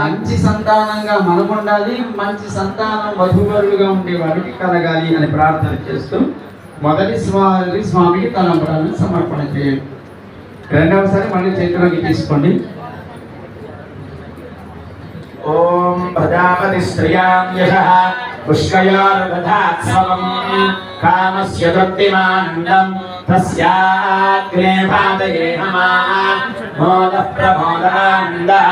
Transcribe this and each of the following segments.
మంచి సంతానంగా ఉండాలి మంచి సంతానం వధువరులుగా ఉండే వారికి కలగాలి అని ప్రార్థన చేస్తూ మొదటి స్వామి స్వామికి తన తలంపరాలను సమర్పణ చేయండి. రెండవసారి మళ్ళీ చేతిలోకి తీసుకోండి. ఓం ప్రజాపతి స్త్రియాం పుష్కయోర్దధాత్సవం కామస్య తృప్తిమానందం తస్యాగ్నే పాదయే నమః మోదః ప్రమోదానందः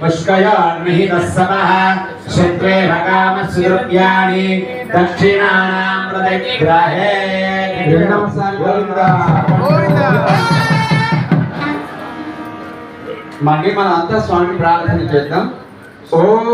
పుష్కయోర్నిహితः సమः శత్రేవ కామస్య ద్రవ్యాణి దక్షిణానాం ప్రతిగ్రహే రెండవసారి గోవిందా. మళ్ళీ మనం అంతా స్వామి ప్రార్థన చేద్దాం. ఓం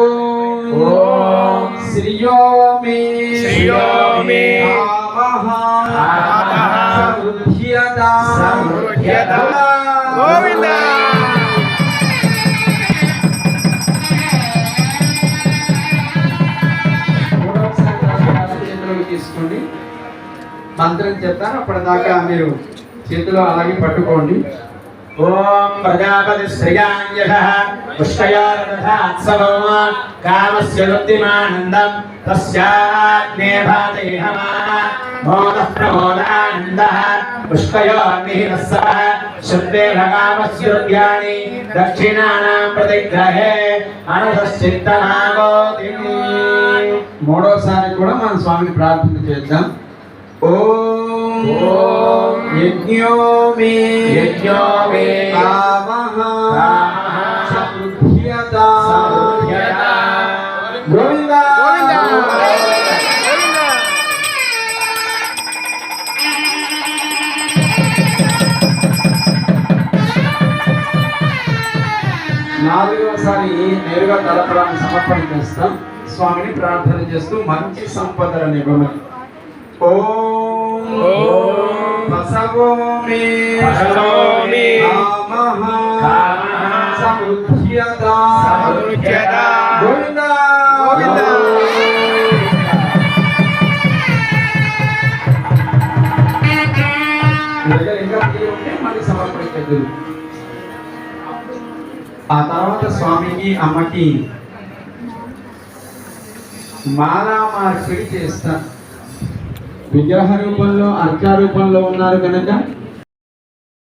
మూడవసారి రాష్ట్రాల చేతిలోకి తీసుకోండి. మంత్రం చెప్తాను అప్పటిదాకా మీరు చేతిలో అలాగే పట్టుకోండి. ఓం ప్రజాపతి శ్రియాంజః పుష్కయోర్దధాత్సవో కామస్య వృద్ధిమానందం తస్యాగ్నే భాతే నమః మోదః ప్రమోదానందः పుష్కయోర్నిహితः సः శుద్ధేవ కామస్య వృద్ధ్యాని దక్షిణానాం ప్రతిగ్రహే. అనధశ్చిత్తమాగోతిం మూడోసారి కూడా మనం స్వామిని ప్రార్థన చేద్దాం. ఓం. గోవిందా. నాలుగవసారి నేరుగా తలపడాన్ని సమర్పణ చేస్తాం స్వామిని ప్రార్థన చేస్తూ మంచి సంపదలను ఇవ్వమని ఓం గోవిందా గోవిందా. మీ దగ్గర ఇంకా బియ్యం ఉంటే మళ్ళీ సమర్పణ చేద్దాం ఆ తర్వాత స్వామికి అమ్మకి మాలా మార్పిడి చేస్తాం. విగ్రహ రూపంలో అర్చ రూపంలో ఉన్నారు కనుక